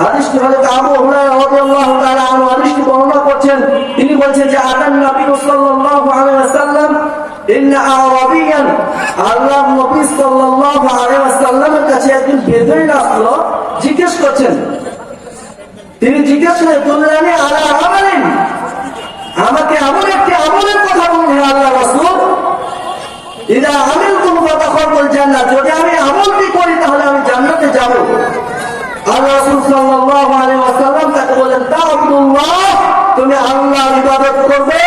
হাদিসটি হযরত আবু হুরায়রা রাদিয়াল্লাহু তাআলা আনহু হাদিসটি বর্ণনা করছেন। তিনি বলছেন যে আদান নবী সাল্লাল্লাহু আলাইহি ওয়াসাল্লাম, ইন্না আরাবিয়ান আল্লাহ নবী সাল্লাল্লাহু আলাইহি ওয়াসাল্লামের কাছে একজন বেদুইন আসলো, জিজ্ঞেস করছেন। তিনি জিজ্ঞেস করে তুললানি আলা আমালিন আমাকে এমন একটি আমলের কথা বলুন আল্লাহ রাসূল। ইদা আমিল তুমি কথা বল জান্নাত, যদি আমি আমলটি করি, তাহলে আমি জান্নাতে যাব। তুমি ইবাদত করবে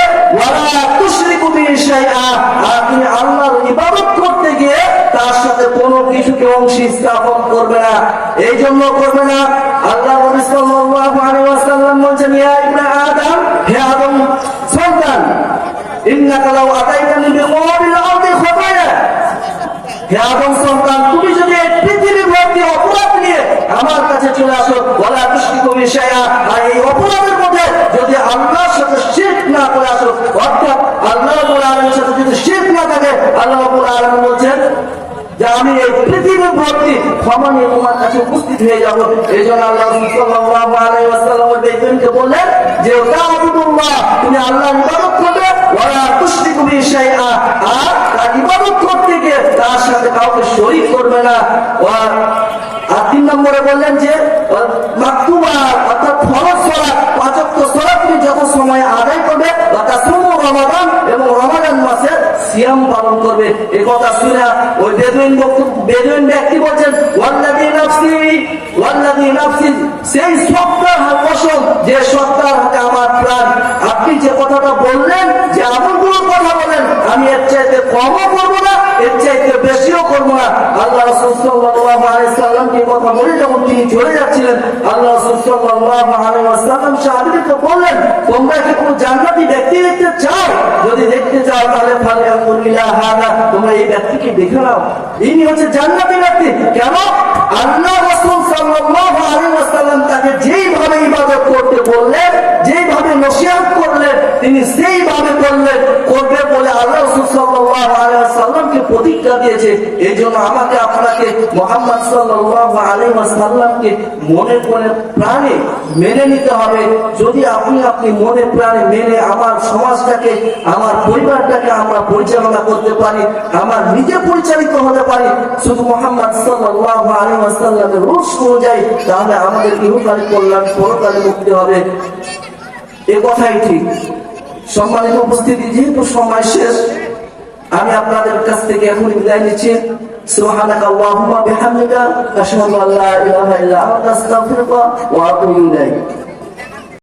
ইবাদত করতে গিয়ে তার সাথে অংশী স্থাপন এই জন্য হে সন্তান হে সন্তান তুমি যদি এই পৃথিবী ভর্তি অপরাধ নিয়ে আমার কাছে চলে আসো ওলা তুষ্টিকু বিশায়া আর এই অপরাধের মধ্যে যদি আল্লাহর সাথে শিরক না করে আসো, অর্থাৎ আল্লাহ আলমের সাথে যদি শিরক না থাকে, আল্লাহ আলামিন বলছেন যে আমি এই পৃথিবী ভর্তি নিয়ে তোমার কাছে উপস্থিত হয়ে যাব। এই জন্য আল্লাহ ওই বেদুইনকে বললেন যে তাআবুদুল্লাহ তুমি আল্লাহ ইবাদত করবে, ওয়ালা তুষ্টি শাইআ আর তার ইবাদত করতে গিয়ে তার সাথে কাউকে শরীক করবে না। আর আর তিন নম্বরে বললেন যে মাকতুবা, অর্থাৎ ফরজ সালাত পাঁচ ওয়াক্ত তুমি যত সময় আদায় করবে অর্থাৎ রমাদান এবং রমাদান মাসে সিয়াম পালন করবে। এই কথা শুনে ওই বেদুইন বেদুইন ব্যক্তি বলছেন, ওয়াল্লাযী নাফসি ওয়াল্লাযী নাফসি, সেই সত্তার কসম, যে সত্তার হাতে আমার প্রাণ। আপনি যে কথাটা বললেন, যে আমলগুলোর কথা বলেন, আমি এর চাইতে কমও করব না। এর চাইতে বেশিও করব না। আল্লাহ রাসূল সাল্লাল্লাহু আলাইহি সাল্লামকে এই কথা বলে? যখন তিনি চলে যাচ্ছিলেন, আল্লাহ রাসূল সাল্লাল্লাহু আলাইহি ওয়াসাল্লাম সাহাবীদেরকে বললেন, তোমরা কি কোনো জান্নাতি ব্যক্তি দেখতে চাও? যদি দেখতে চাও, তাহলে তোমরা এই ব্যক্তিকে দেখে নাও। ইনি হচ্ছে জান্নাতি ব্যক্তি। কেন? আল্লাহ রাসূল সাল্লাল্লাহু আলাইহি ওয়াসাল্লাম তাকে যেইভাবে ইবাদত করতে বললেন, যেইভাবে নসিহত করলেন, তিনি সেইভাবে করলেন। করবে বলে আল্লাহ রাসূল আলাইহি ওয়াসাল্লামকে প্রতিজ্ঞা দিয়েছে এই জন্য আমাকে আপনাকে মোহাম্মদ আলাইহি মনে মনে প্রাণে মেনে নিতে হবে। যদি আপনি আপনি মনে প্রাণে মেনে আমার সমাজটাকে, আমার পরিবারটাকে আমরা পরিচালনা করতে পারি, আমার নিজে পরিচালিত হতে পারি, শুধু মোহাম্মদ সাল্লাল্লাহু আলাইহি ওয়াসাল্লামের রূপ অনুযায়ী, তাহলে আমাদের ইহকালে কল্যাণ পরকালে মুক্তি হবে। এ কথাই ঠিক। সম্মানিত উপস্থিতি, যেহেতু সময় শেষ আমি আপনাদের কাছ থেকে এখন বিদায় নিচ্ছি سبحانك اللهم وبحمدك أشهد أن لا إله إلا أنت أستغفرك وأتوب إليك